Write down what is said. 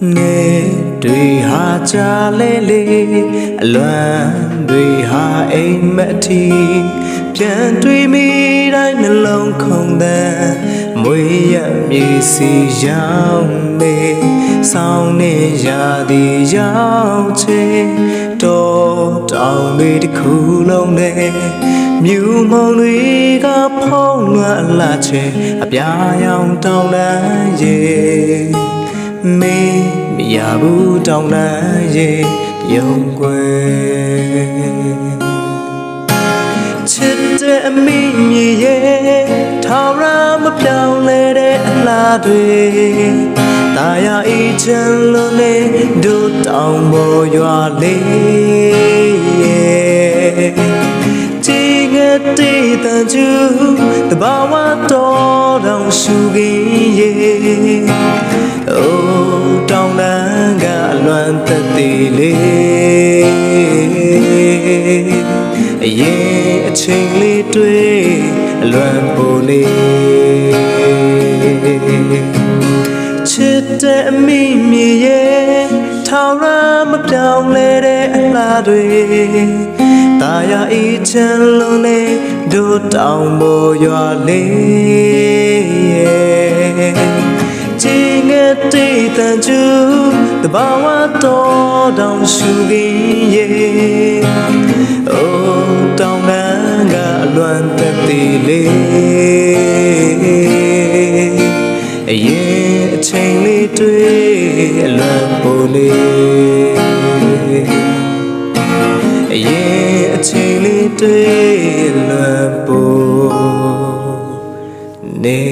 တွေဟာကြာလဲလေအလွမ်းတွေဟာအိမ်မက်တီပြန်တွေ့မိတိုင်းနှလုံးခုန်တဲ့မွေရမြေစီရောက်နေဆောင်းနေရသည်ရောက်ချေတော်တောင်တွေတစ်ခုလုံးနဲ့မြူမုံတွေကဖုံးလွှမ်းလာချေအပြာရောင်တောင်လန်းရေမေးမ ရဘူးတောင်းတရေပြုံးွယ်ချစ်တဲ့အမိမြေရဲ့ထောင်ရမပြောင်းလဲတဲ့အလားတွေတာယာဤချမ်းလုံးနဲ့ဒုတောင်ပေါ်ရွာလေးကြည်ငယ်တည်တန်ကျူတဘာဝတော်တောင်ရှုခ လွမ်းသက်သေးလေအရင်အချိန်လေးတွေ့အလွမ်းပိုလေးချစ်တဲ့အမိမြေရဲ့ထောင်ရမပြောင်းလဲတဲ့အလားတွေတာယာဤချမ်းလုံးနဲ့ဒုတောင်ပေါ်ရွာလေးရဲ့ကြည်ငယ်တည် တန်ကျူတဘာဝတော်တောင်ရှုခင်းရဲ့အိုးတောင်တန်းကအလွမ်းသက်သေးလေအရင်အချိန်လေးတွေ့အလွမ်းပိုလေးအရင်အချိန်လေးတွေ့လွမ်းပိုနေ